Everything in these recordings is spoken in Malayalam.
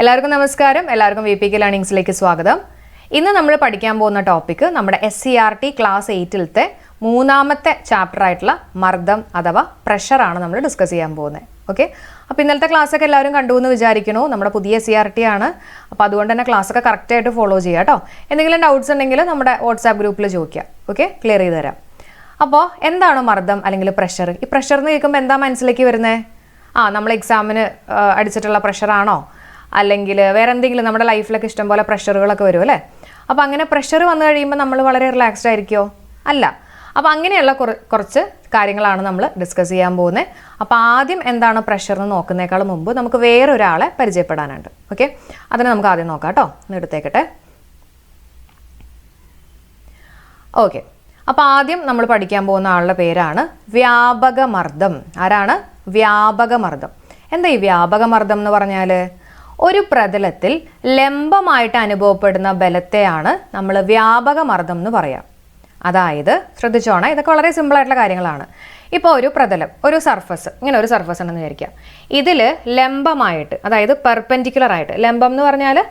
എല്ലാവർക്കും നമസ്കാരം. എല്ലാവർക്കും വി പി കെ ലേണിംഗ്സിലേക്ക് സ്വാഗതം. ഇന്ന് നമ്മൾ പഠിക്കാൻ പോകുന്ന ടോപ്പിക്ക് നമ്മുടെ S C R T class എയ്റ്റിലത്തെ മൂന്നാമത്തെ ചാപ്റ്റർ ആയിട്ടുള്ള മർദ്ദം അഥവാ പ്രഷറാണ് നമ്മൾ ഡിസ്കസ് ചെയ്യാൻ പോകുന്നത് ഓക്കെ അപ്പോൾ ഇന്നലത്തെ ക്ലാസ്സൊക്കെ എല്ലാവരും കണ്ടു എന്ന് വിചാരിക്കണു. നമ്മുടെ പുതിയ സി ആർ ടി ആണ്. അപ്പോൾ അതുകൊണ്ട് തന്നെ ക്ലാസ്സൊക്കെ കറക്റ്റായിട്ട് ഫോളോ ചെയ്യുക കേട്ടോ എന്തെങ്കിലും ഡൗട്ട്സ് ഉണ്ടെങ്കിൽ നമ്മുടെ വാട്സാപ്പ് ഗ്രൂപ്പിൽ ചോദിക്കുക ഓക്കെ ക്ലിയർ ചെയ്ത് തരാം. അപ്പോൾ എന്താണ് മർദ്ദം അല്ലെങ്കിൽ പ്രഷർ ഈ പ്രഷർ എന്ന് കേൾക്കുമ്പോൾ എന്താ മനസ്സിലേക്ക് വരുന്നത് ആ നമ്മൾ എക്സാമിന് അടിച്ചിട്ടുള്ള പ്രഷറാണോ അല്ലെങ്കിൽ വേറെ എന്തെങ്കിലും നമ്മുടെ ലൈഫിലൊക്കെ ഇഷ്ടംപോലെ പ്രഷറുകളൊക്കെ വരും അല്ലേ? അപ്പോൾ അങ്ങനെ പ്രഷർ വന്നു കഴിയുമ്പോൾ നമ്മൾ വളരെ റിലാക്സ്ഡ് ആയിരിക്കുമോ അല്ല. അപ്പോൾ അങ്ങനെയുള്ള കുറ- കുറച്ച് കാര്യങ്ങളാണ് നമ്മൾ ഡിസ്കസ് ചെയ്യാൻ പോകുന്നത് അപ്പോൾ ആദ്യം എന്താണ് പ്രഷർ എന്ന് നോക്കുന്നേക്കാൾ മുമ്പ് നമുക്ക് വേറൊരാളെ പരിചയപ്പെടാനുണ്ട്. ഓക്കെ അതിനെ നമുക്ക് ആദ്യം നോക്കാം കേട്ടോ. ഒന്ന് എടുത്തേക്കട്ടെ. ഓക്കെ അപ്പോൾ ആദ്യം നമ്മൾ പഠിക്കാൻ പോകുന്ന ആളുടെ പേരാണ് വ്യാപകമർദ്ദം. ആരാണ്? വ്യാപകമർദ്ദം. എന്താ ഈ വ്യാപകമർദ്ദം എന്ന് പറഞ്ഞാൽ ഒരു പ്രതലത്തിൽ ലംബമായിട്ട് അനുഭവപ്പെടുന്ന ബലത്തെയാണ് നമ്മൾ വ്യാപക മർദ്ദം എന്ന് പറയാം. അതായത് ശ്രദ്ധിച്ചോണം ഇതൊക്കെ വളരെ സിമ്പിൾ ആയിട്ടുള്ള കാര്യങ്ങളാണ്. ഇപ്പോൾ ഒരു പ്രതലം ഒരു സർഫസ് ഇങ്ങനെ ഒരു സർഫസ് ഉണ്ടെന്ന് വിചാരിക്കാം ഇതിൽ ലംബമായിട്ട് അതായത് പെർപെൻഡിക്കുലർ ആയിട്ട് ലംബം എന്ന് പറഞ്ഞാൽ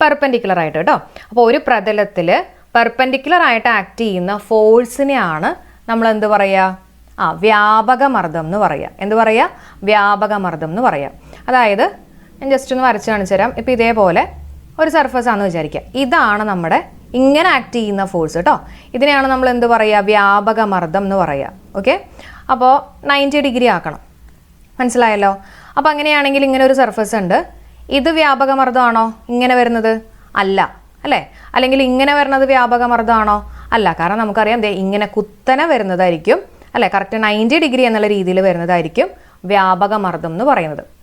പെർപെൻഡിക്കുലർ ആയിട്ട് കേട്ടോ. അപ്പോൾ ഒരു പ്രതലത്തിൽ പെർപെൻഡിക്കുലർ ആയിട്ട് ആക്ട് ചെയ്യുന്ന ഫോഴ്സിനെയാണ് നമ്മൾ എന്ത് പറയുക ആ വ്യാപകമർദ്ദം എന്ന് പറയുക എന്ത് പറയുക വ്യാപകമർദ്ദം എന്ന് പറയാം. അതായത് ഞാൻ ജസ്റ്റ് ഒന്ന് വരച്ച് കാണിച്ചു തരാം. ഇപ്പോൾ ഇതേപോലെ ഒരു സർഫസ് ആണെന്ന് വിചാരിക്കുക. ഇതാണ് നമ്മുടെ ഇങ്ങനെ ആക്ട് ചെയ്യുന്ന ഫോഴ്സ് കേട്ടോ ഇതിനെയാണ് നമ്മൾ എന്ത് പറയുക? വ്യാപക മർദ്ദം എന്ന് പറയുക. ഓക്കെ അപ്പോൾ നയന്റി ഡിഗ്രി ആക്കണം. മനസ്സിലായല്ലോ? അപ്പോൾ അങ്ങനെയാണെങ്കിൽ ഇങ്ങനെ ഒരു സർഫസ് ഉണ്ട്. ഇത് വ്യാപക മർദ്ദമാണോ? ഇങ്ങനെ വരുന്നത്? അല്ല. അല്ലേ? അല്ലെങ്കിൽ ഇങ്ങനെ വരുന്നത് വ്യാപക മർദ്ദമാണോ? അല്ല. കാരണം നമുക്കറിയാം ദേ ഇങ്ങനെ കുത്തനെ വരുന്നതായിരിക്കും. അല്ലേ? കറക്റ്റ് നയന്റി ഡിഗ്രി എന്നുള്ള രീതിയിൽ വരുന്നതായിരിക്കും വ്യാപക മർദ്ദം എന്ന് പറയുന്നത്.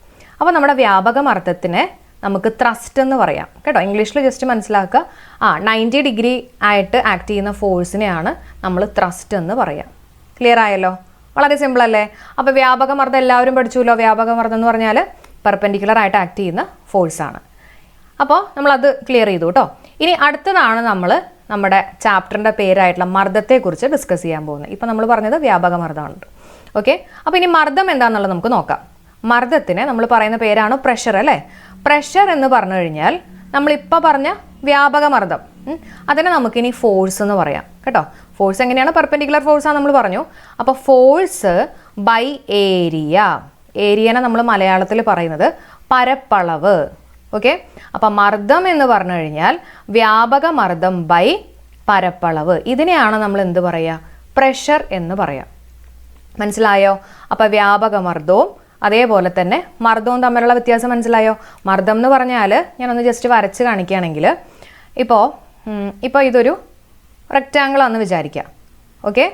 അപ്പോൾ നമ്മുടെ വ്യാപകം അർത്ഥത്തിന് നമുക്ക് ത്രസ്റ്റ് എന്ന് പറയാം. കേട്ടോ? ഇംഗ്ലീഷിൽ ജസ്റ്റ് മനസ്സിലാക്കുക. ആ നയന്റി ഡിഗ്രി ആയിട്ട് ആക്ട് ചെയ്യുന്ന ഫോഴ്സിനെയാണ് നമ്മൾ ത്രസ്റ്റ് എന്ന് പറയാം. ക്ലിയർ ആയല്ലോ? വളരെ സിമ്പിൾ അല്ലേ? അപ്പോൾ വ്യാപകമർദ്ദം എല്ലാവരും പഠിച്ചുല്ലോ വ്യാപകമർദ്ദം എന്ന് പറഞ്ഞാൽ പെർപെൻഡിക്കുലർ ആയിട്ട് ആക്ട് ചെയ്യുന്ന ഫോഴ്സാണ് അപ്പോൾ നമ്മളത് ക്ലിയർ ചെയ്തു കേട്ടോ. ഇനി അടുത്തതാണ് നമ്മൾ നമ്മുടെ ചാപ്റ്ററിന്റെ പേരായിട്ടുള്ള മർദ്ദത്തെക്കുറിച്ച് ഡിസ്കസ് ചെയ്യാൻ പോകുന്നത്. ഇപ്പോൾ നമ്മൾ പറഞ്ഞത് വ്യാപകമർദ്ദമാണ് ഓക്കെ അപ്പോൾ ഇനി മർദ്ദം എന്താണെന്നുള്ളത് നമുക്ക് നോക്കാം. മർദ്ദത്തിന് നമ്മൾ പറയുന്ന പേരാണ് പ്രഷർ അല്ലേ? പ്രഷർ എന്ന് പറഞ്ഞു കഴിഞ്ഞാൽ നമ്മളിപ്പോൾ പറഞ്ഞ വ്യാപക മർദ്ദം. അതിനെ നമുക്കിനി ഫോഴ്സ് എന്ന് പറയാം. കേട്ടോ? ഫോഴ്സ് എങ്ങനെയാണ്? പെർപെൻഡിക്കുലർ ആണ് നമ്മൾ പറഞ്ഞു. അപ്പോൾ ഫോഴ്സ് ബൈ ഏരിയ ഏരിയനെ നമ്മൾ മലയാളത്തിൽ പറയുന്നത് പരപ്പളവ്. ഓക്കെ അപ്പം മർദ്ദം എന്ന് പറഞ്ഞു കഴിഞ്ഞാൽ വ്യാപക മർദ്ദം ബൈ പരപ്പളവ്. ഇതിനെയാണ് നമ്മൾ എന്ത് പറയുക പ്രഷർ എന്ന് പറയാം. മനസ്സിലായോ? അപ്പോൾ വ്യാപക മർദ്ദവും അതേപോലെ തന്നെ മർദ്ദവും തമ്മിലുള്ള വ്യത്യാസം മനസ്സിലായോ? മർദ്ദം എന്ന് പറഞ്ഞാൽ ഞാനൊന്ന് ജസ്റ്റ് വരച്ച് കാണിക്കുകയാണെങ്കിൽ ഇപ്പോൾ ഇപ്പോൾ ഇതൊരു റെക്റ്റാങ്കിൾ ആണെന്ന് വിചാരിക്കുക. ഓക്കെ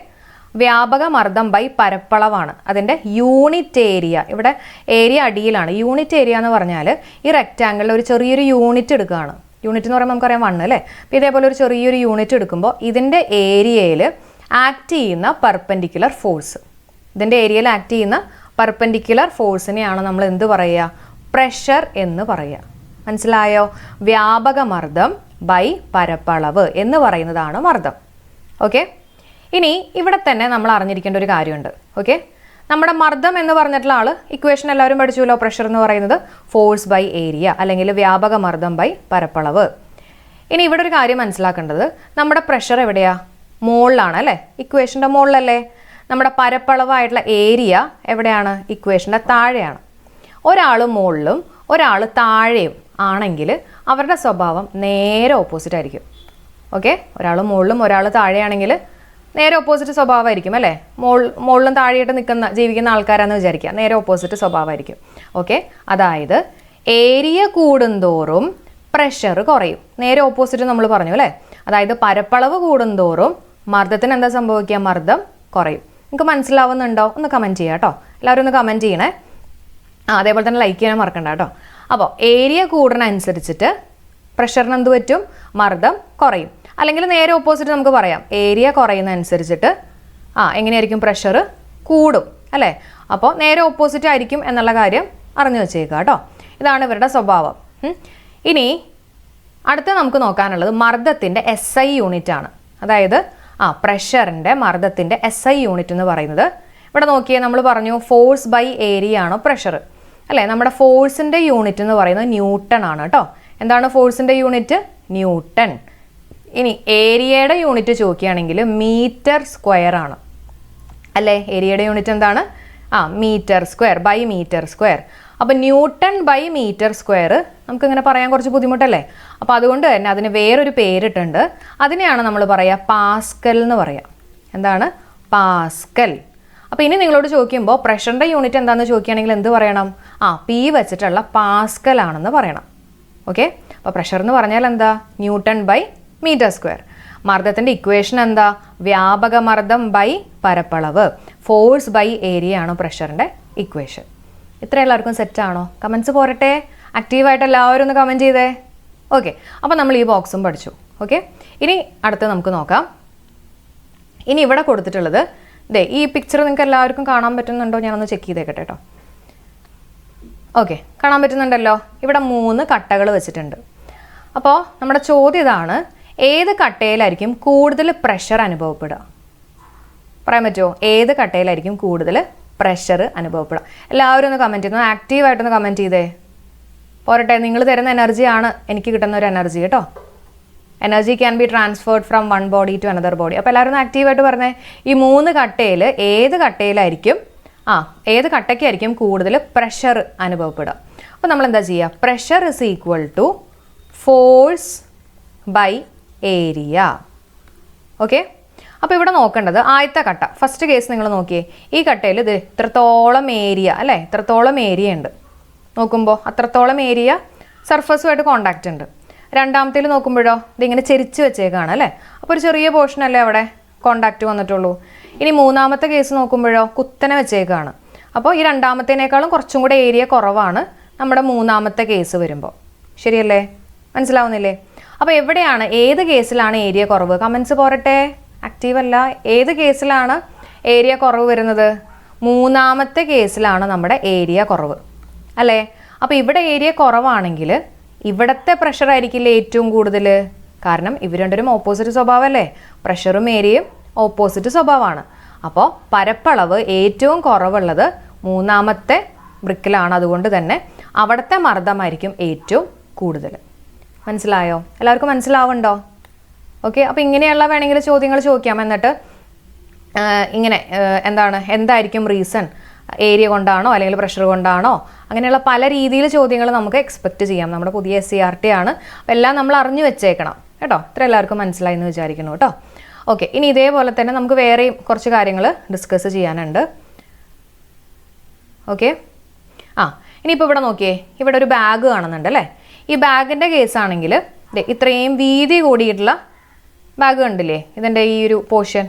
വ്യാപക മർദ്ദം ബൈ പരപ്പളവാണ്. അതിന്റെ യൂണിറ്റ് ഏരിയ ഇവിടെ ഏരിയ അടിയിലാണ്. യൂണിറ്റ് ഏരിയ എന്ന് പറഞ്ഞാൽ ഈ റെക്റ്റാങ്കിളിൽ ഒരു ചെറിയൊരു യൂണിറ്റ് എടുക്കുകയാണ്. യൂണിറ്റ് എന്ന് പറയുമ്പോൾ നമുക്കറിയാം വണ്ണ് അല്ലേ? അപ്പോൾ ഇതേപോലെ ഒരു ചെറിയൊരു യൂണിറ്റ് എടുക്കുമ്പോൾ ഇതിന്റെ ഏരിയയിൽ ആക്ട് ചെയ്യുന്ന പെർപ്പൻഡിക്കുലർ ഫോഴ്സ് ഇതിന്റെ ഏരിയയിൽ ആക്ട് ചെയ്യുന്ന പെർപെൻഡിക്കുലർ ഫോഴ്സിനെയാണ് നമ്മൾ എന്ത് പറയുക? പ്രഷർ എന്ന് പറയുക. മനസ്സിലായോ? വ്യാപക മർദ്ദം ബൈ പരപ്പളവ് എന്ന് പറയുന്നതാണ് മർദ്ദം. ഓക്കെ ഇനി ഇവിടെ തന്നെ നമ്മൾ അറിഞ്ഞിരിക്കേണ്ട ഒരു കാര്യമുണ്ട്. ഓക്കെ നമ്മുടെ മർദ്ദം എന്ന് പറഞ്ഞിട്ടുള്ള ആൾ ഇക്വേഷൻ എല്ലാവരും പഠിച്ചുല്ലോ പ്രഷർ എന്ന് പറയുന്നത്? ഫോഴ്സ് ബൈ ഏരിയ അല്ലെങ്കിൽ വ്യാപക മർദ്ദം ബൈ പരപ്പളവ്. ഇനി ഇവിടെ ഒരു കാര്യം മനസ്സിലാക്കേണ്ടത്. നമ്മുടെ പ്രഷർ എവിടെയാ? മുകളിലാണ് അല്ലേ? ഇക്വേഷന്റെ മുകളിലല്ലേ നമ്മുടെ പരപ്പളവായിട്ടുള്ള ഏരിയ എവിടെയാണ്? ഇക്വേഷന്റെ താഴെയാണ്. ഒരാൾ മുകളിലും ഒരാൾ താഴെയും ആണെങ്കിൽ അവരുടെ സ്വഭാവം നേരെ ഓപ്പോസിറ്റ് ആയിരിക്കും. ഓക്കെ ഒരാൾ മുകളിലും ഒരാൾ താഴെയാണെങ്കിൽ നേരെ ഓപ്പോസിറ്റ് സ്വഭാവമായിരിക്കും അല്ലേ? മോൾ മുകളിലും താഴെയായിട്ട് നിൽക്കുന്ന ജീവിക്കുന്ന ആൾക്കാരാന്ന് വിചാരിക്കുക. നേരെ ഓപ്പോസിറ്റ് സ്വഭാവമായിരിക്കും. ഓക്കെ അതായത് ഏരിയ കൂടുന്തോറും പ്രഷർ കുറയും. നേരെ ഓപ്പോസിറ്റ് നമ്മൾ പറഞ്ഞു അല്ലേ? അതായത് പരപ്പളവ് കൂടുന്തോറും മർദ്ദത്തിന് എന്താ സംഭവിക്കുക? മർദ്ദം കുറയും. നിങ്ങൾക്ക് മനസ്സിലാവുന്നുണ്ടോ? ഒന്ന് കമന്റ് ചെയ്യാം കേട്ടോ. എല്ലാവരും ഒന്ന് കമന്റ് ചെയ്യണേ. ആ അതേപോലെ തന്നെ ലൈക്ക് ചെയ്യാൻ മറക്കണ്ട കേട്ടോ. അപ്പോൾ ഏരിയ കൂടുന്നതനുസരിച്ചിട്ട് പ്രഷറിന് എന്ത് പറ്റും? മർദ്ദം കുറയും. അല്ലെങ്കിൽ നേരെ ഓപ്പോസിറ്റ് നമുക്ക് പറയാം. ഏരിയ കുറയുന്നതനുസരിച്ചിട്ട് ആ എങ്ങനെയായിരിക്കും പ്രഷർ കൂടും അല്ലേ? അപ്പോൾ നേരെ ഓപ്പോസിറ്റ് ആയിരിക്കും എന്നുള്ള കാര്യം അറിഞ്ഞു വെച്ചേക്കുക കേട്ടോ. ഇതാണ് ഇവരുടെ സ്വഭാവം. ഇനി അടുത്ത നമുക്ക് നോക്കാനുള്ളത് മർദ്ദത്തിന്റെ എസ് ഐ യൂണിറ്റ് ആണ്. അതായത് ആ പ്രഷറിന്റെ മർദ്ദത്തിന്റെ എസ് ഐ യൂണിറ്റ് എന്ന് പറയുന്നത്. ഇവിടെ നോക്കിയാൽ നമ്മൾ പറഞ്ഞു ഫോഴ്സ് ബൈ ഏരിയ ആണ് പ്രഷർ അല്ലേ? നമ്മുടെ ഫോഴ്സിന്റെ യൂണിറ്റ് എന്ന് പറയുന്നത് ന്യൂട്ടൺ ആണ് കേട്ടോ. എന്താണ് ഫോഴ്സിന്റെ യൂണിറ്റ് ന്യൂട്ടൺ. ഇനി ഏരിയയുടെ യൂണിറ്റ് ചോദിക്കുകയാണെങ്കിൽ മീറ്റർ സ്ക്വയർ ആണ്. അല്ലേ? ഏരിയയുടെ യൂണിറ്റ് എന്താണ്? ആ metre square by metre square അപ്പോൾ ന്യൂട്ടൺ ബൈ മീറ്റർ സ്ക്വയർ നമുക്കിങ്ങനെ പറയാൻ കുറച്ച് ബുദ്ധിമുട്ടല്ലേ? അപ്പോൾ അതുകൊണ്ട് തന്നെ അതിന് വേറൊരു പേരിട്ടുണ്ട്. അതിനെയാണ് നമ്മൾ പറയുക പാസ്കൽ എന്ന് പറയാം. എന്താണ്? പാസ്കൽ. അപ്പോൾ ഇനി നിങ്ങളോട് ചോദിക്കുമ്പോൾ പ്രഷറിന്റെ യൂണിറ്റ് എന്താണെന്ന് ചോദിക്കുകയാണെങ്കിൽ എന്ത് പറയണം? ആ പി വെച്ചിട്ടുള്ള പാസ്കൽ ആണെന്ന് പറയണം. ഓക്കെ? അപ്പോൾ പ്രഷർ എന്ന് പറഞ്ഞാൽ എന്താ? Newton by metre square. മർദ്ദത്തിന്റെ equation എന്താ? വ്യാപക മർദ്ദം ബൈ പരപ്പളവ്. ഫോഴ്സ് ബൈ ഏരിയ ആണ് പ്രഷറിന്റെ ഇക്വേഷൻ. ഇത്ര എല്ലാവർക്കും സെറ്റ് ആണോ? കമൻസ് പോരട്ടെ. ആക്റ്റീവായിട്ട് എല്ലാവരും ഒന്ന് കമന്റ് ചെയ്തേ. ഓക്കെ അപ്പോൾ നമ്മൾ ഈ ബോക്സും പഠിച്ചു. ഓക്കെ ഇനി അടുത്ത് നമുക്ക് നോക്കാം. ഇനി ഇവിടെ കൊടുത്തിട്ടുള്ളത് ദേ ഈ പിക്ചർ നിങ്ങൾക്ക് എല്ലാവർക്കും കാണാൻ പറ്റുന്നുണ്ടോ? ഞാനൊന്ന് ചെക്ക് ചെയ്തേക്കട്ടെ കേട്ടോ ഓക്കെ കാണാൻ പറ്റുന്നുണ്ടല്ലോ? ഇവിടെ മൂന്ന് കട്ടകൾ വെച്ചിട്ടുണ്ട്. അപ്പോൾ നമ്മുടെ ചോദ്യം ഇതാണ് ഏത് കട്ടയിലായിരിക്കും കൂടുതൽ പ്രഷർ അനുഭവപ്പെടുക? പറയാൻ പറ്റുമോ ഏത് കട്ടയിലായിരിക്കും കൂടുതൽ പ്രഷർ അനുഭവപ്പെടാം. എല്ലാവരും ഒന്ന് കമന്റ് ചെയ്യുന്നു. ആക്റ്റീവായിട്ടൊന്ന് കമന്റ് ചെയ്തേ. പോരട്ടെ നിങ്ങൾ തരുന്ന എനർജിയാണ് എനിക്ക് കിട്ടുന്ന ഒരു എനർജി കേട്ടോ. Energy can be transferred from one body to another body അപ്പോൾ എല്ലാവരും ഒന്ന് ആക്റ്റീവായിട്ട് പറഞ്ഞേ. ഈ മൂന്ന് കട്ടയിൽ ഏത് കട്ടയിലായിരിക്കും? ആ ഏത് കട്ടയ്ക്കായിരിക്കും കൂടുതൽ പ്രഷർ അനുഭവപ്പെടുക? അപ്പോൾ നമ്മൾ എന്താ ചെയ്യുക pressure is equal to force by area okay അപ്പോൾ ഇവിടെ നോക്കേണ്ടത് ആദ്യത്തെ കട്ട. ഫസ്റ്റ് കേസ് നിങ്ങൾ നോക്കിയേ. ഈ കട്ടയിൽ ഇത് ഇത്രത്തോളം ഏരിയ അല്ലേ? ഇത്രത്തോളം ഏരിയ ഉണ്ട്. നോക്കുമ്പോൾ അത്രത്തോളം ഏരിയ സർഫസുമായിട്ട് കോണ്ടാക്റ്റ് ഉണ്ട്. രണ്ടാമത്തേൽ നോക്കുമ്പോഴോ ഇതിങ്ങനെ ചെരിച്ച് വെച്ചേക്കാണ് അല്ലേ? അപ്പോൾ ഒരു ചെറിയ പോർഷൻ അല്ലേ അവിടെ കോണ്ടാക്റ്റ് വന്നിട്ടുള്ളൂ. ഇനി മൂന്നാമത്തെ കേസ് നോക്കുമ്പോഴോ കുത്തനെ വെച്ചേക്കാണ്. അപ്പോൾ ഈ രണ്ടാമത്തേനേക്കാളും കുറച്ചും കൂടെ ഏരിയ കുറവാണ് നമ്മുടെ മൂന്നാമത്തെ കേസ് വരുമ്പോൾ ശരിയല്ലേ? മനസ്സിലാവുന്നില്ലേ? അപ്പോൾ എവിടെയാണ് ഏത് കേസിലാണ് ഏരിയ കുറവ്? കമൻസ് പോരട്ടെ. ആക്റ്റീവ് അല്ല ഏത് കേസിലാണ് ഏരിയ കുറവ് വരുന്നത്? മൂന്നാമത്തെ കേസിലാണ് നമ്മുടെ ഏരിയ കുറവ്. അല്ലേ? അപ്പോൾ ഇവിടെ ഏരിയ കുറവാണെങ്കിൽ ഇവിടത്തെ പ്രഷർ ആയിരിക്കില്ല ഏറ്റവും കൂടുതൽ? കാരണം ഇവർ രണ്ടും ഓപ്പോസിറ്റ് സ്വഭാവമല്ലേ? പ്രഷറും ഏരിയയും ഓപ്പോസിറ്റ് സ്വഭാവമാണ്. അപ്പോൾ പരപ്പളവ് ഏറ്റവും കുറവുള്ളത് മൂന്നാമത്തെ ബ്രിക്കിലാണ് അതുകൊണ്ട് തന്നെ അവിടുത്തെ മർദ്ദമായിരിക്കും ഏറ്റവും കൂടുതൽ. മനസ്സിലായോ? എല്ലാവർക്കും മനസ്സിലാവുണ്ടോ? ഓക്കെ അപ്പോൾ ഇങ്ങനെയുള്ള വേണമെങ്കിൽ ചോദ്യങ്ങൾ ചോദിക്കാം. എന്നിട്ട് ഇങ്ങനെ എന്താണ് എന്തായിരിക്കും റീസൺ ഏരിയ കൊണ്ടാണോ അല്ലെങ്കിൽ പ്രഷർ കൊണ്ടാണോ? അങ്ങനെയുള്ള പല രീതിയിൽ ചോദ്യങ്ങൾ നമുക്ക് എക്സ്പെക്റ്റ് ചെയ്യാം. നമ്മുടെ പുതിയ എസ് സി ആർ ടി ആണ്. അപ്പോൾ എല്ലാം നമ്മൾ അറിഞ്ഞു വെച്ചേക്കണം. കേട്ടോ? ഇത്ര എല്ലാവർക്കും മനസ്സിലായി എന്ന് വിചാരിക്കുന്നു കേട്ടോ? ഓക്കെ ഇനി ഇതേപോലെ തന്നെ നമുക്ക് വേറെയും കുറച്ച് കാര്യങ്ങൾ ഡിസ്കസ് ചെയ്യാനുണ്ട്. ഓക്കെ ആ ഇനിയിപ്പോൾ ഇവിടെ നോക്കിയേ. ഇവിടെ ഒരു ബാഗ് കാണുന്നുണ്ട് അല്ലേ? ഈ ബാഗിന്റെ കേസാണെങ്കിൽ ഇത്രയും വീതി കൂടിയിട്ടുള്ള ബാഗ് കണ്ടില്ലേ? ഇതിന്റെ ഈ ഒരു പോർഷൻ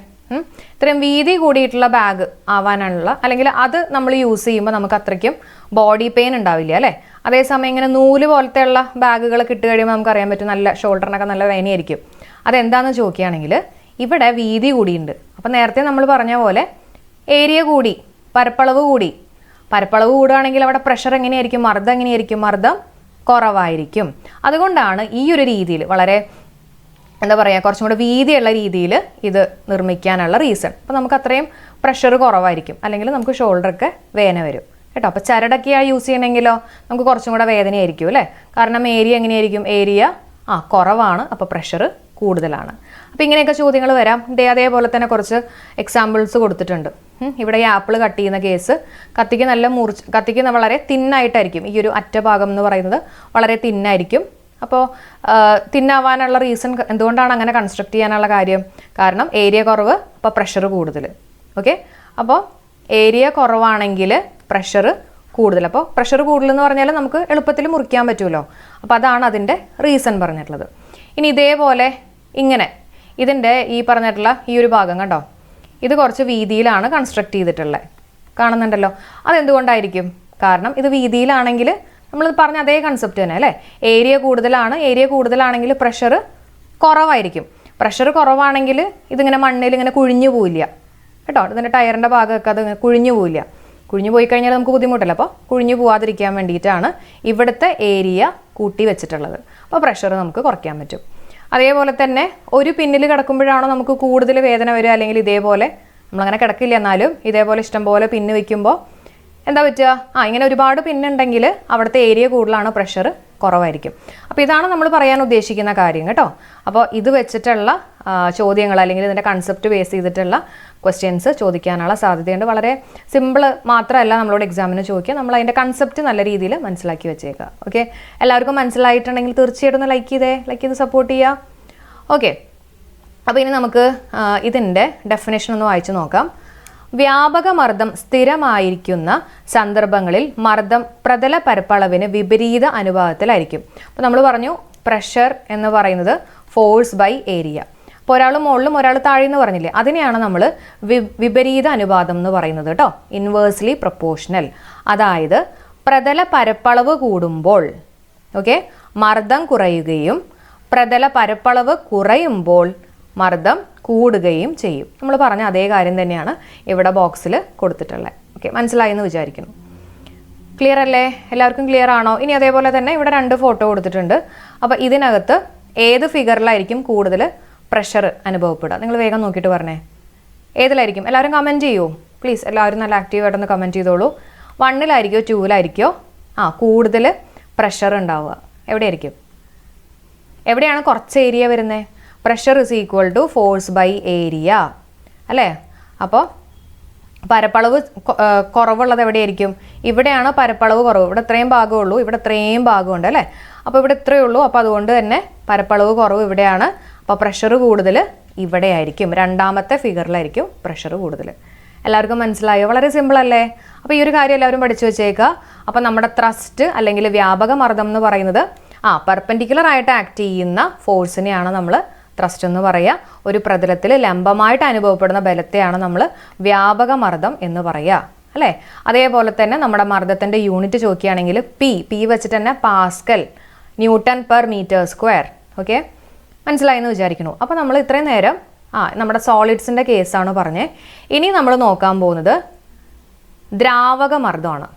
ഇത്രയും വീതി കൂടിയിട്ടുള്ള ബാഗ് ആവാനുള്ള അല്ലെങ്കിൽ അത് നമ്മൾ യൂസ് ചെയ്യുമ്പോൾ നമുക്ക് അത്രയ്ക്കും ബോഡി പെയിൻ ഉണ്ടാവില്ല അല്ലേ? അതേസമയം ഇങ്ങനെ നൂൽ പോലത്തെ ഉള്ള ബാഗുകളൊക്കെ ഇട്ട് കഴിയുമ്പോൾ നമുക്ക് അറിയാൻ പറ്റും നല്ല ഷോൾഡറിനൊക്കെ നല്ല വേനയായിരിക്കും. അതെന്താണെന്ന് ചോദിക്കുകയാണെങ്കിൽ ഇവിടെ വീതി കൂടിയുണ്ട്. അപ്പം നേരത്തെ നമ്മൾ പറഞ്ഞ പോലെ ഏരിയ കൂടി പരപ്പളവ് കൂടി. പരപ്പളവ് കൂടുകയാണെങ്കിൽ അവിടെ പ്രഷർ എങ്ങനെയായിരിക്കും? മർദ്ദം എങ്ങനെയായിരിക്കും? മർദ്ദം കുറവായിരിക്കും. അതുകൊണ്ടാണ് ഈ ഒരു രീതിയിൽ വളരെ എന്താ പറയുക കുറച്ചും കൂടെ വീതിയുള്ള രീതിയിൽ ഇത് നിർമ്മിക്കാനുള്ള റീസൺ അപ്പോൾ നമുക്ക് അത്രയും പ്രഷർ കുറവായിരിക്കും. അല്ലെങ്കിൽ നമുക്ക് ഷോൾഡറൊക്കെ വേന വരും. കേട്ടോ? അപ്പോൾ ചരടൊക്കെയാണ് യൂസ് ചെയ്യണമെങ്കിലോ നമുക്ക് കുറച്ചും കൂടെ വേദനയായിരിക്കും അല്ലേ? കാരണം ഏരിയ എങ്ങനെയായിരിക്കും? ഏരിയ ആ കുറവാണ്. അപ്പോൾ പ്രഷർ കൂടുതലാണ്. അപ്പോൾ ഇങ്ങനെയൊക്കെ ചോദ്യങ്ങൾ വരാം. ഇതേ അതേപോലെ തന്നെ കുറച്ച് എക്സാമ്പിൾസ് കൊടുത്തിട്ടുണ്ട്. ഇവിടെ ഈ ആപ്പിൾ കട്ട് ചെയ്യുന്ന കേസ് കത്തിക്ക് നല്ല മുറിച്ച് കത്തിക്ക് വളരെ തിന്നായിട്ടായിരിക്കും ഈ ഒരു അറ്റ ഭാഗം എന്ന് പറയുന്നത് വളരെ തിന്നായിരിക്കും അപ്പോൾ തിന്നാവാനുള്ള റീസൺ എന്തുകൊണ്ടാണ് അങ്ങനെ കൺസ്ട്രക്ട് ചെയ്യാനുള്ള കാര്യം? കാരണം ഏരിയ കുറവ് അപ്പോൾ പ്രഷർ കൂടുതൽ ഓക്കെ അപ്പോൾ ഏരിയ കുറവാണെങ്കിൽ പ്രഷർ കൂടുതൽ അപ്പോൾ പ്രഷർ കൂടുതൽ എന്ന് പറഞ്ഞാൽ നമുക്ക് എളുപ്പത്തിൽ മുറിക്കാൻ പറ്റുമല്ലോ അപ്പോൾ അതാണ് അതിന്റെ റീസൺ പറഞ്ഞിട്ടുള്ളത്. ഇനി ഇതേപോലെ ഇങ്ങനെ ഇതിന്റെ ഈ പറഞ്ഞിട്ടുള്ള ഈ ഒരു ഭാഗം കണ്ടോ? ഇത് കുറച്ച് വീതിയിലാണ് കൺസ്ട്രക്ട് ചെയ്തിട്ടുള്ളത് കാണുന്നുണ്ടല്ലോ. അതെന്തുകൊണ്ടായിരിക്കും? കാരണം ഇത് വീതിയിലാണെങ്കിൽ നമ്മൾ പറഞ്ഞ അതേ കൺസെപ്റ്റ് തന്നെ അല്ലേ? ഏരിയ കൂടുതലാണ് ഏരിയ കൂടുതലാണെങ്കിൽ പ്രഷർ കുറവായിരിക്കും. പ്രഷർ കുറവാണെങ്കിൽ ഇതിങ്ങനെ മണ്ണിൽ ഇങ്ങനെ കുഴിഞ്ഞു പോവില്ല. കേട്ടോ? ഇതിന്റെ ടയറിന്റെ ഭാഗമൊക്കെ അത് കുഴിഞ്ഞു പോവില്ല. കുഴിഞ്ഞു പോയി കഴിഞ്ഞാൽ നമുക്ക് ബുദ്ധിമുട്ടല്ല? അപ്പോൾ കുഴിഞ്ഞു പോവാതിരിക്കാൻ വേണ്ടിയിട്ടാണ് ഇവിടുത്തെ ഏരിയ കൂട്ടി വെച്ചിട്ടുള്ളത്. അപ്പോൾ പ്രഷർ നമുക്ക് കുറയ്ക്കാൻ പറ്റും. അതേപോലെ തന്നെ ഒരു പിന്നിൽ കിടക്കുമ്പോഴാണോ നമുക്ക് കൂടുതൽ വേദന വരിക? അല്ലെങ്കിൽ ഇതേപോലെ നമ്മളങ്ങനെ കിടക്കില്ല എന്നാലും ഇതേപോലെ ഇഷ്ടംപോലെ പിന്ന് വയ്ക്കുമ്പോൾ എന്താ പറ്റുക? ആ ഇങ്ങനെ ഒരുപാട് പിന്നുണ്ടെങ്കിൽ അവിടുത്തെ ഏരിയ കൂടുതലാണ് പ്രഷർ കുറവായിരിക്കും. അപ്പോൾ ഇതാണ് നമ്മൾ പറയാൻ ഉദ്ദേശിക്കുന്ന കാര്യം കേട്ടോ. അപ്പോൾ ഇത് വെച്ചിട്ടുള്ള ചോദ്യങ്ങൾ അല്ലെങ്കിൽ ഇതിന്റെ കൺസെപ്റ്റ് ബേസ് ചെയ്തിട്ടുള്ള ക്വസ്റ്റ്യൻസ് ചോദിക്കാനുള്ള സാധ്യതയുണ്ട്. വളരെ സിമ്പിൾ മാത്രമല്ല നമ്മളോട് എക്സാമിന് ചോദിക്കുക. നമ്മൾ അതിന്റെ കൺസെപ്റ്റ് നല്ല രീതിയിൽ മനസ്സിലാക്കി വെച്ചേക്കുക. ഓക്കെ എല്ലാവർക്കും മനസ്സിലായിട്ടുണ്ടെങ്കിൽ തീർച്ചയായിട്ടും ലൈക്ക് ചെയ്തേ. ലൈക്ക് ചെയ്ത് സപ്പോർട്ട് ചെയ്യുക. ഓക്കെ അപ്പോൾ ഇനി നമുക്ക് ഇതിന്റെ ഡെഫിനേഷൻ ഒന്ന് വായിച്ചു നോക്കാം. വ്യാപക മർദ്ദം സ്ഥിരമായിരിക്കുന്ന സന്ദർഭങ്ങളിൽ മർദ്ദം പ്രതല പരപ്പളവിന് വിപരീത അനുപാതത്തിലായിരിക്കും. അപ്പോൾ നമ്മൾ പറഞ്ഞു പ്രഷർ എന്ന് പറയുന്നത് ഫോഴ്സ് ബൈ ഏരിയ. അപ്പോൾ ഒരാൾ മുകളിലും ഒരാൾ താഴെ എന്ന് പറഞ്ഞില്ലേ? അതിനെയാണ് നമ്മൾ വിപരീത അനുപാതം എന്ന് പറയുന്നത് കേട്ടോ. Inversely proportional. അതായത് പ്രതല പരപ്പളവ് കൂടുമ്പോൾ ഓക്കെ മർദ്ദം കുറയുകയും പ്രതല പരപ്പളവ് കുറയുമ്പോൾ മർദ്ദം കൂടുകയും ചെയ്യും. നമ്മൾ പറഞ്ഞ അതേ കാര്യം തന്നെയാണ് ഇവിടെ ബോക്സിൽ കൊടുത്തിട്ടുള്ളത്. ഓക്കെ മനസ്സിലായി എന്ന് വിചാരിക്കുന്നു. ക്ലിയർ അല്ലേ? എല്ലാവർക്കും ക്ലിയർ ആണോ? ഇനി അതേപോലെ തന്നെ ഇവിടെ രണ്ട് ഫോട്ടോ കൊടുത്തിട്ടുണ്ട്. അപ്പോൾ ഇതിനകത്ത് ഏത് ഫിഗറിലായിരിക്കും കൂടുതൽ പ്രഷർ അനുഭവപ്പെടുക? നിങ്ങൾ വേഗം നോക്കിയിട്ട് പറഞ്ഞേ. ഏതിലായിരിക്കും? എല്ലാവരും കമന്റ് ചെയ്യൂ. പ്ലീസ് എല്ലാവരും നല്ല ആക്റ്റീവായിട്ടൊന്ന് കമന്റ് ചെയ്തോളൂ. വണ്ണിലായിരിക്കോ ടൂവിലായിരിക്കോ ആ കൂടുതൽ പ്രഷർ ഉണ്ടാവുക. എവിടെയായിരിക്കും? എവിടെയാണ് കുറച്ച് ഏരിയ വരുന്നത് pressure is equal to force by area അല്ലേ? അപ്പോൾ പരപ്പളവ് കുറവുള്ളത് എവിടെയായിരിക്കും? ഇവിടെയാണ് പരപ്പളവ് കുറവ്. ഇവിടെ ഇത്രയും ഭാഗമുള്ളൂ ഇവിടെ ഇത്രയും ഭാഗമുണ്ട് അല്ലേ? അപ്പോൾ ഇവിടെ ഇത്രയേ ഉള്ളൂ. അപ്പോൾ അതുകൊണ്ട് തന്നെ പരപ്പളവ് കുറവ് ഇവിടെയാണ്. അപ്പോൾ പ്രഷർ കൂടുതൽ ഇവിടെ ആയിരിക്കും രണ്ടാമത്തെ ഫിഗറിലായിരിക്കും പ്രഷർ കൂടുതൽ. എല്ലാവർക്കും മനസ്സിലായോ? വളരെ സിമ്പിൾ അല്ലേ? അപ്പോൾ ഈ ഒരു കാര്യം എല്ലാവരും പഠിച്ചു വെച്ചേക്കുക അപ്പോൾ നമ്മുടെ ത്രസ്റ്റ് അല്ലെങ്കിൽ വ്യാപക മർദ്ദം എന്ന് പറയുന്നത് ആ പെർപെൻഡിക്കുലർ ആയിട്ട് ആക്ട് ചെയ്യുന്ന ഫോഴ്സിനെയാണ് നമ്മൾ ത്രസ്റ്റ് എന്ന് പറയുക ഒരു പ്രതലത്തിൽ ലംബമായിട്ട് അനുഭവപ്പെടുന്ന ബലത്തെയാണ് നമ്മൾ വ്യാപക മർദ്ദം എന്ന് പറയുക അല്ലേ? അതേപോലെ തന്നെ നമ്മുടെ മർദ്ദത്തിന്റെ യൂണിറ്റ് ചോദിക്കുകയാണെങ്കിൽ പി പി വെച്ചിട്ട് തന്നെ pascal newton per metre square okay മനസ്സിലായി എന്ന് വിചാരിക്കുന്നു. അപ്പോൾ നമ്മൾ ഇത്രയും നേരം ആ നമ്മുടെ സോളിഡ്സിന്റെ കേസാണ് പറഞ്ഞത് ഇനി നമ്മൾ നോക്കാൻ പോകുന്നത് ദ്രാവക മർദ്ദമാണ്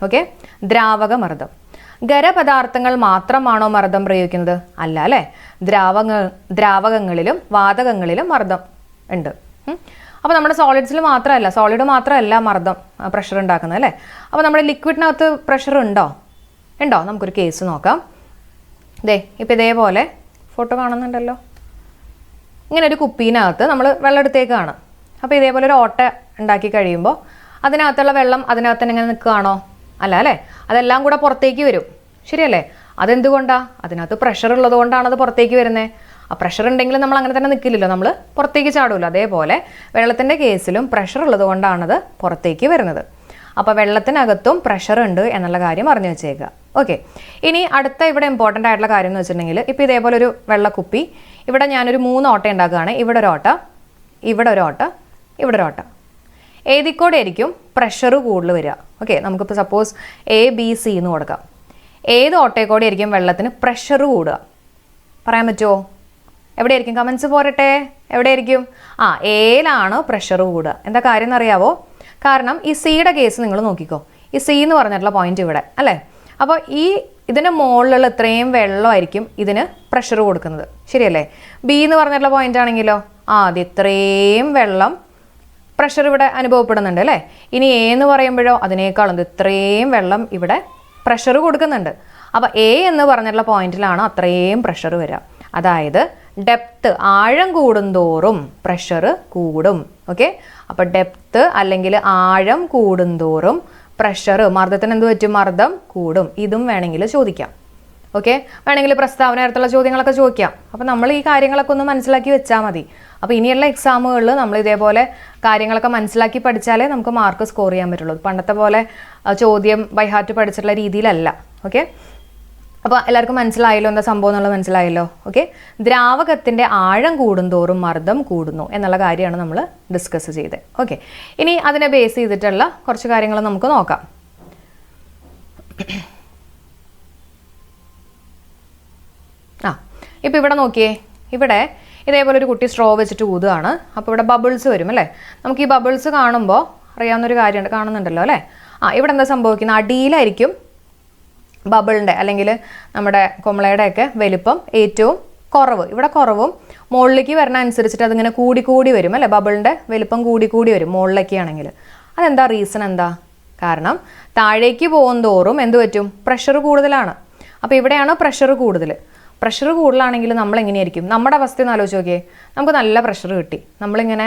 ഓക്കെ ദ്രാവക മർദ്ദം ഖരപദാർത്ഥങ്ങൾ മാത്രമാണോ മർദ്ദം പ്രയോഗിക്കുന്നത്? അല്ല അല്ലേ? ദ്രാവക ദ്രാവകങ്ങളിലും വാതകങ്ങളിലും മർദ്ദം ഉണ്ട്. അപ്പോൾ നമ്മുടെ സോളിഡ്സിൽ മാത്രമല്ല സോളിഡ് മാത്രമല്ല മർദ്ദം പ്രഷർ ഉണ്ടാക്കുന്നത് അല്ലേ? അപ്പോൾ നമ്മുടെ ലിക്വിഡിനകത്ത് പ്രഷർ ഉണ്ടോ? ഉണ്ടോ? നമുക്കൊരു കേസ് നോക്കാം. ദേ ഇപ്പോൾ ഇതേപോലെ ഫോട്ടോ കാണുന്നുണ്ടല്ലോ. ഇങ്ങനെ ഒരു കുപ്പീനകത്ത് നമ്മൾ വെള്ളം എടുത്തേക്കാണ് അപ്പോൾ ഇതേപോലെ ഒരു ഓട്ട ഉണ്ടാക്കി കഴിയുമ്പോൾ അതിനകത്തുള്ള വെള്ളം അതിനകത്ത് തന്നെ ഇങ്ങനെ നിൽക്കുകയാണോ? അല്ല അല്ലേ? അതെല്ലാം കൂടെ പുറത്തേക്ക് വരും. ശരിയല്ലേ? അതെന്തുകൊണ്ടാ? അതിനകത്ത് പ്രഷർ ഉള്ളത് കൊണ്ടാണ് അത് പുറത്തേക്ക് വരുന്നത് ആ പ്രഷർ ഉണ്ടെങ്കിൽ നമ്മൾ അങ്ങനെ തന്നെ നിൽക്കില്ലല്ലോ നമ്മൾ പുറത്തേക്ക് ചാടുമല്ലോ അതേപോലെ വെള്ളത്തിന്റെ കേസിലും പ്രഷർ ഉള്ളത് കൊണ്ടാണത് പുറത്തേക്ക് വരുന്നത്. അപ്പോൾ വെള്ളത്തിനകത്തും പ്രഷർ ഉണ്ട് എന്നുള്ള കാര്യം അറിഞ്ഞു വെച്ചേക്കുക ഓക്കെ. ഇനി അടുത്ത ഇവിടെ ഇമ്പോർട്ടന്റ് ആയിട്ടുള്ള കാര്യം എന്ന് വെച്ചിട്ടുണ്ടെങ്കിൽ ഇപ്പോൾ ഇതേപോലെ ഒരു വെള്ളക്കുപ്പി. ഇവിടെ ഞാനൊരു മൂന്ന് ഓട്ട ഉണ്ടാക്കുകയാണ്. ഇവിടെ ഒരു ഓട്ട ഇവിടെ ഒരു ഓട്ട ഇവിടെ ഒരു ഓട്ട. ഏതിക്കൂടെ ആയിരിക്കും പ്രഷർ കൂടുതൽ വരിക? ഓക്കെ നമുക്കിപ്പോൾ സപ്പോസ് എ ബി സി എന്ന് കൊടുക്കാം. ഏത് ഓട്ടയെക്കൂടെ ആയിരിക്കും വെള്ളത്തിന് പ്രഷർ കൂടുക? പറയാൻ പറ്റുമോ എവിടെയായിരിക്കും? കമൻസ് പോരട്ടെ. എവിടെയായിരിക്കും? ആ ഏലാണ് പ്രഷർ കൂടുക. എന്താ കാര്യം എന്നറിയാവോ? കാരണം ഈ സിയുടെ കേസ് നിങ്ങൾ നോക്കിക്കോ. ഈ സി എന്ന് പറഞ്ഞിട്ടുള്ള പോയിന്റ് ഇവിടെ അല്ലേ? അപ്പോൾ ഈ ഇതിന്റെ മുകളിലുള്ള ഇത്രയും വെള്ളമായിരിക്കും ഇതിന് പ്രഷർ കൊടുക്കുന്നത്. ശരിയല്ലേ? ബി എന്ന് പറഞ്ഞിട്ടുള്ള പോയിന്റ് ആണെങ്കിലോ? ആ അത് ഇത്രയും വെള്ളം പ്രഷർ ഇവിടെ അനുഭവപ്പെടുന്നുണ്ട് അല്ലേ? ഇനി എ എന്ന് പറയുമ്പോഴോ അതിനേക്കാളും ഇത് ഇത്രയും വെള്ളം ഇവിടെ പ്രഷർ കൊടുക്കുന്നുണ്ട്. അപ്പോൾ എ എന്ന് പറഞ്ഞിട്ടുള്ള പോയിന്റിലാണ് അത്രയും പ്രഷർ വരിക. അതായത് ഡെപ്ത്ത് ആഴം കൂടുന്തോറും പ്രഷർ കൂടും. ഓക്കെ അപ്പോൾ ഡെപ്ത്ത് അല്ലെങ്കിൽ ആഴം കൂടുന്തോറും പ്രഷർ മർദ്ദത്തിന് എന്ത് പറ്റും? മർദ്ദം കൂടും. ഇതും വേണമെങ്കിൽ ചോദിക്കാം. ഓക്കെ? വേണമെങ്കിൽ പ്രസ്താവന നേരത്തുള്ള ചോദ്യങ്ങളൊക്കെ ചോദിക്കാം. അപ്പോൾ നമ്മൾ ഈ കാര്യങ്ങളൊക്കെ ഒന്ന് മനസ്സിലാക്കി വെച്ചാൽ മതി. അപ്പോൾ ഇനിയുള്ള എക്സാമുകളിൽ നമ്മൾ ഇതേപോലെ കാര്യങ്ങളൊക്കെ മനസ്സിലാക്കി പഠിച്ചാലേ നമുക്ക് മാർക്ക് സ്കോർ ചെയ്യാൻ പറ്റുള്ളൂ. പണ്ടത്തെ പോലെ ചോദ്യം ബൈ ഹാർട്ട് പഠിച്ചിട്ടുള്ള രീതിയിലല്ല. ഓക്കെ? അപ്പോൾ എല്ലാവർക്കും മനസ്സിലായല്ലോ എന്താ സംഭവം എന്നുള്ളത് മനസ്സിലായല്ലോ? ഓക്കെ? ദ്രാവകത്തിന്റെ ആഴം കൂടുന്തോറും മർദ്ദം കൂടുന്നു എന്നുള്ള കാര്യമാണ് നമ്മൾ ഡിസ്കസ് ചെയ്തത്. ഓക്കെ? ഇനി അതിനെ ബേസ് ചെയ്തിട്ടുള്ള കുറച്ച് കാര്യങ്ങൾ നമുക്ക് നോക്കാം ആ ഇപ്പോൾ ഇവിടെ നോക്കിയേ. ഇവിടെ ഇതേപോലെ ഒരു കുട്ടി സ്ട്രോ വെച്ചിട്ട് ഊതുകയാണ് അപ്പോൾ ഇവിടെ ബബിൾസ് വരും അല്ലേ? നമുക്ക് ഈ ബബിൾസ് കാണുമ്പോൾ അറിയാവുന്നൊരു കാര്യമുണ്ട് കാണുന്നുണ്ടല്ലോ അല്ലേ? ആ ഇവിടെ എന്താ സംഭവിക്കുന്നത്? അടിയിലായിരിക്കും ബബിളിന്റെ അല്ലെങ്കിൽ നമ്മുടെ കുമളയുടെയൊക്കെ വലിപ്പം ഏറ്റവും കുറവ്. ഇവിടെ കുറവും മുകളിലേക്ക് വരണ അനുസരിച്ചിട്ട് അതിങ്ങനെ കൂടി കൂടി വരും അല്ലേ? ബബിളിന്റെ വലിപ്പം കൂടി കൂടി വരും മുകളിലേക്ക് ആണെങ്കിൽ. അതെന്താ? റീസൺ എന്താ? കാരണം താഴേക്ക് പോകും തോറും എന്ത് പറ്റും? പ്രഷർ കൂടുതലാണ്. അപ്പോൾ ഇവിടെയാണ് പ്രഷർ കൂടുതൽ പ്രഷർ കൂടുതലാണെങ്കിൽ നമ്മൾ എങ്ങനെയായിരിക്കും നമ്മുടെ അവസ്ഥ ഒന്ന് ആലോചിച്ച് നോക്കിയേ. നമുക്ക് നല്ല പ്രഷർ കിട്ടി. നമ്മളിങ്ങനെ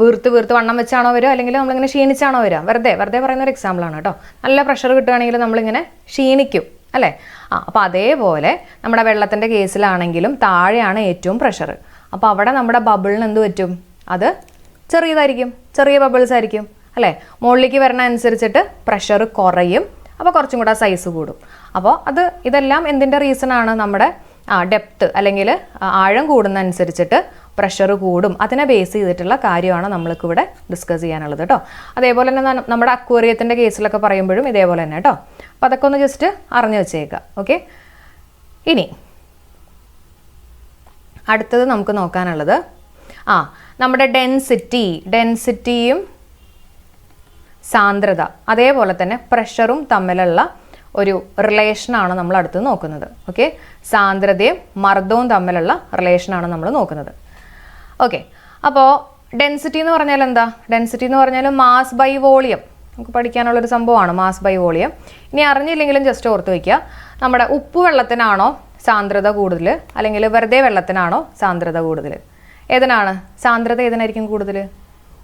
വീർത്ത് വീർത്ത് വണ്ണം വെച്ചാണോ വരിക അല്ലെങ്കിൽ നമ്മളിങ്ങനെ ക്ഷീണിച്ചാണോ വരിക? വെറുതെ വെറുതെ പറയുന്ന ഒരു എക്സാമ്പിളാണ് കേട്ടോ. നല്ല പ്രഷർ കിട്ടുകയാണെങ്കിൽ നമ്മളിങ്ങനെ ക്ഷീണിക്കും അല്ലേ? ആ അപ്പോൾ അതേപോലെ നമ്മുടെ വെള്ളത്തിന്റെ കേസിലാണെങ്കിലും താഴെയാണ് ഏറ്റവും പ്രഷർ അപ്പോൾ അവിടെ നമ്മുടെ ബബിളിന് എന്ത് പറ്റും? അത് ചെറിയതായിരിക്കും. ചെറിയ ബബിൾസ് ആയിരിക്കും അല്ലേ? മുകളിലേക്ക് വരണ അനുസരിച്ചിട്ട് പ്രഷർ കുറയും. അപ്പോൾ കുറച്ചും കൂടെ സൈസ് കൂടും. അപ്പോൾ അത് ഇതെല്ലാം എന്തിന്റെ റീസൺ ആണ്? നമ്മുടെ ഡെപ്ത്ത് ഡെപ്ത് അല്ലെങ്കിൽ ആഴം കൂടുന്ന അനുസരിച്ചിട്ട് പ്രഷർ കൂടും. അതിനെ ബേസ് ചെയ്തിട്ടുള്ള കാര്യമാണ് നമ്മൾക്ക് ഇവിടെ ഡിസ്കസ് ചെയ്യാനുള്ളത് കേട്ടോ. അതേപോലെ തന്നെ നമ്മുടെ അക്വേറിയത്തിന്റെ കേസിലൊക്കെ പറയുമ്പോഴും ഇതേപോലെ തന്നെ കേട്ടോ. അപ്പോൾ അതൊക്കെ ഒന്ന് ജസ്റ്റ് അറിഞ്ഞു വെച്ചേക്കുക. ഓക്കെ ഇനി അടുത്തത് നമുക്ക് നോക്കാനുള്ളത് ആ നമ്മുടെ ഡെൻസിറ്റി ഡെൻസിറ്റിയും സാന്ദ്രത അതേപോലെ തന്നെ പ്രഷറും തമ്മിലുള്ള ഒരു റിലേഷനാണ് നമ്മൾ അടുത്ത് നോക്കുന്നത്. ഓക്കെ സാന്ദ്രതയും മർദ്ദവും തമ്മിലുള്ള റിലേഷനാണ് നമ്മൾ നോക്കുന്നത്. ഓക്കെ അപ്പോൾ ഡെൻസിറ്റി എന്ന് പറഞ്ഞാൽ എന്താ? ഡെൻസിറ്റി എന്ന് പറഞ്ഞാൽ മാസ് ബൈ വോളിയം നമുക്ക് പഠിക്കാനുള്ളൊരു സംഭവമാണ് മാസ് ബൈ വോളിയം ഇനി അറിഞ്ഞില്ലെങ്കിലും ജസ്റ്റ് ഓർത്ത് വയ്ക്കുക നമ്മുടെ ഉപ്പ് വെള്ളത്തിനാണോ സാന്ദ്രത കൂടുതൽ? അല്ലെങ്കിൽ വെറുതെ വെള്ളത്തിനാണോ സാന്ദ്രത കൂടുതൽ? ഏതിനാണ്? സാന്ദ്രത ഏതിനായിരിക്കും കൂടുതൽ?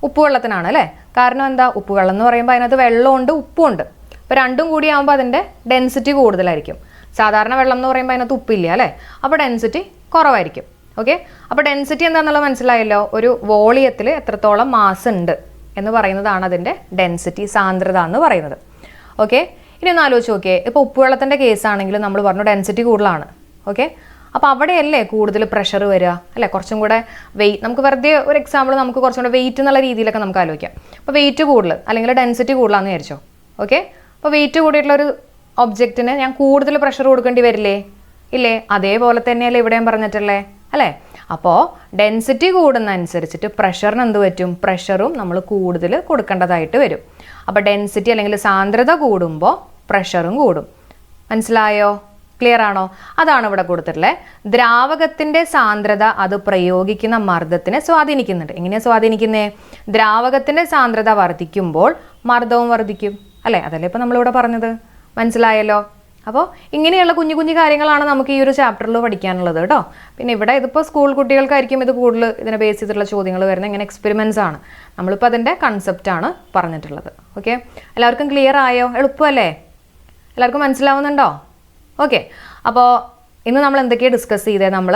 ഉപ്പുവെള്ളത്തിനാണ് അല്ലേ? കാരണം എന്താ? ഉപ്പുവെള്ളം എന്ന് പറയുമ്പോൾ അതിനകത്ത് വെള്ളമുണ്ട് ഉപ്പുണ്ട് അപ്പോൾ രണ്ടും കൂടി ആകുമ്പോൾ അതിന്റെ ഡെൻസിറ്റി കൂടുതലായിരിക്കും. സാധാരണ വെള്ളം എന്ന് പറയുമ്പോൾ അതിനകത്ത് ഉപ്പില്ല അല്ലേ? അപ്പോൾ ഡെൻസിറ്റി കുറവായിരിക്കും. ഓക്കെ അപ്പോൾ ഡെൻസിറ്റി എന്താണെന്നുള്ളത് മനസ്സിലായല്ലോ? ഒരു വോളിയത്തിൽ എത്രത്തോളം മാസ് ഉണ്ട് എന്ന് പറയുന്നതാണ് അതിന്റെ ഡെൻസിറ്റി സാന്ദ്രത എന്ന് പറയുന്നത്. ഓക്കെ ഇനി ഒന്ന് ആലോചിച്ച് നോക്കിയേ. ഇപ്പോൾ ഉപ്പുവെള്ളത്തിന്റെ കേസാണെങ്കിലും നമ്മൾ പറഞ്ഞു ഡെൻസിറ്റി കൂടുതലാണ്. ഓക്കെ അപ്പോൾ അവിടെയല്ലേ കൂടുതൽ പ്രഷർ വരിക? അല്ലേ? കുറച്ചും കൂടെ വെയിറ്റ് നമുക്ക് വെറുതെ ഒരു എക്സാമ്പിൾ നമുക്ക് കുറച്ചും കൂടെ വെയിറ്റ് എന്നുള്ള രീതിയിലൊക്കെ നമുക്ക് ആലോചിക്കാം. അപ്പോൾ വെയിറ്റ് കൂടുതൽ അല്ലെങ്കിൽ ഡെൻസിറ്റി കൂടുതലാണെന്ന് വിചാരിച്ചോ? ഓക്കെ അപ്പോൾ വെയിറ്റ് കൂടിയിട്ടുള്ള ഒരു ഒബ്ജക്റ്റിന് ഞാൻ കൂടുതൽ പ്രഷർ കൊടുക്കേണ്ടി വരില്ലേ? ഇല്ലേ? അതേപോലെ തന്നെയല്ലേ ഇവിടെയും പറഞ്ഞിട്ടുള്ളേ. അല്ലേ? അപ്പോൾ ഡെൻസിറ്റി കൂടുന്ന അനുസരിച്ചിട്ട് പ്രഷറിന് എന്ത് പറ്റും? പ്രഷറും നമ്മൾ കൂടുതൽ കൊടുക്കേണ്ടതായിട്ട് വരും. അപ്പോൾ ഡെൻസിറ്റി അല്ലെങ്കിൽ സാന്ദ്രത കൂടുമ്പോൾ പ്രഷറും കൂടും. മനസ്സിലായോ? ക്ലിയർ ആണോ? അതാണ് ഇവിടെ കൊടുത്തിട്ടുള്ളത് ദ്രാവകത്തിന്റെ സാന്ദ്രത അത് പ്രയോഗിക്കുന്ന മർദ്ദത്തിനെ സ്വാധീനിക്കുന്നുണ്ട്. എങ്ങനെയാണ് സ്വാധീനിക്കുന്നത് ദ്രാവകത്തിന്റെ സാന്ദ്രത വർദ്ധിക്കുമ്പോൾ മർദ്ദവും വർദ്ധിക്കും. അല്ലേ? അതല്ലേ ഇപ്പം നമ്മളിവിടെ പറഞ്ഞത്? മനസ്സിലായല്ലോ? അപ്പോൾ ഇങ്ങനെയുള്ള കുഞ്ഞു കുഞ്ഞു കാര്യങ്ങളാണ് നമുക്ക് ഈ ഒരു ചാപ്റ്ററിൽ പഠിക്കാനുള്ളത് കേട്ടോ. പിന്നെ ഇവിടെ ഇതിപ്പോൾ സ്കൂൾ കുട്ടികൾക്കായിരിക്കും ഇത് കൂടുതൽ ഇതിനെ ബേസ് ചെയ്തിട്ടുള്ള ചോദ്യങ്ങൾ വരുന്നത്. ഇങ്ങനെ എക്സ്പെരിമെൻസ് ആണ്. നമ്മളിപ്പോൾ അതിന്റെ ആണ് പറഞ്ഞിട്ടുള്ളത്. ഓക്കെ എല്ലാവർക്കും ക്ലിയർ ആയോ? എളുപ്പമല്ലേ? എല്ലാവർക്കും മനസ്സിലാവുന്നുണ്ടോ? ഓക്കെ അപ്പോൾ ഇന്ന് നമ്മൾ എന്തൊക്കെയാണ് ഡിസ്കസ് ചെയ്തേ? നമ്മൾ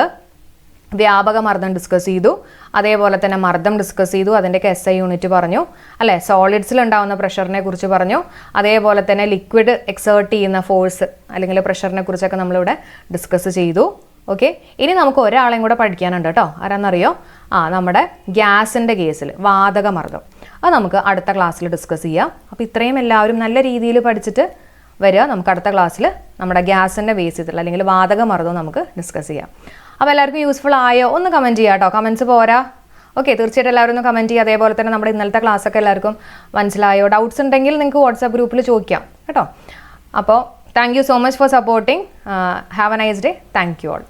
വ്യാപക മർദ്ദം ഡിസ്കസ് ചെയ്തു. അതേപോലെ തന്നെ മർദ്ദം ഡിസ്കസ് ചെയ്തു. അതിന്റെയൊക്കെ എസ് ഐ യൂണിറ്റ് പറഞ്ഞു. അല്ലെ? സോളിഡ്സിൽ ഉണ്ടാകുന്ന പ്രഷറിനെ കുറിച്ച് പറഞ്ഞു. അതേപോലെ തന്നെ ലിക്വിഡ് എക്സേർട്ട് ചെയ്യുന്ന ഫോഴ്സ് അല്ലെങ്കിൽ പ്രഷറിനെ കുറിച്ചൊക്കെ നമ്മളിവിടെ ഡിസ്കസ് ചെയ്തു. ഓക്കെ ഇനി നമുക്ക് ഒരാളെയും കൂടെ പഠിക്കാനുണ്ട് കേട്ടോ ആരാന്നറിയോ? ആ നമ്മുടെ ഗ്യാസിന്റെ കേസിൽ വാതക മർദ്ദം. അത് നമുക്ക് അടുത്ത ക്ലാസ്സിൽ ഡിസ്കസ് ചെയ്യാം. അപ്പോൾ ഇത്രയും എല്ലാവരും നല്ല രീതിയിൽ പഠിച്ചിട്ട് വരിക. നമുക്ക് അടുത്ത ക്ലാസ്സിൽ നമ്മുടെ ഗ്യാസിന്റെ ബേസ് ചെയ്തിട്ടുള്ള അല്ലെങ്കിൽ വാതക മർദ്ദം നമുക്ക് ഡിസ്കസ് ചെയ്യാം. അപ്പോൾ എല്ലാവർക്കും യൂസ്ഫുൾ ആയോ? ഒന്ന് കമന്റ് ചെയ്യാം കേട്ടോ കമൻസ് പോരാ. ഓക്കെ തീർച്ചയായിട്ടും എല്ലാവരും ഒന്ന് കമന്റ് ചെയ്യുക. അതേപോലെ തന്നെ നമ്മുടെ ഇന്നലത്തെ ക്ലാസ്സൊക്കെ എല്ലാവർക്കും മനസ്സിലായോ? ഡൗട്ട്സ് ഉണ്ടെങ്കിൽ നിങ്ങൾക്ക് വാട്സാപ്പ് ഗ്രൂപ്പിൽ ചോദിക്കാം കേട്ടോ. അപ്പോൾ thank you so much for supporting have a nice day thank you all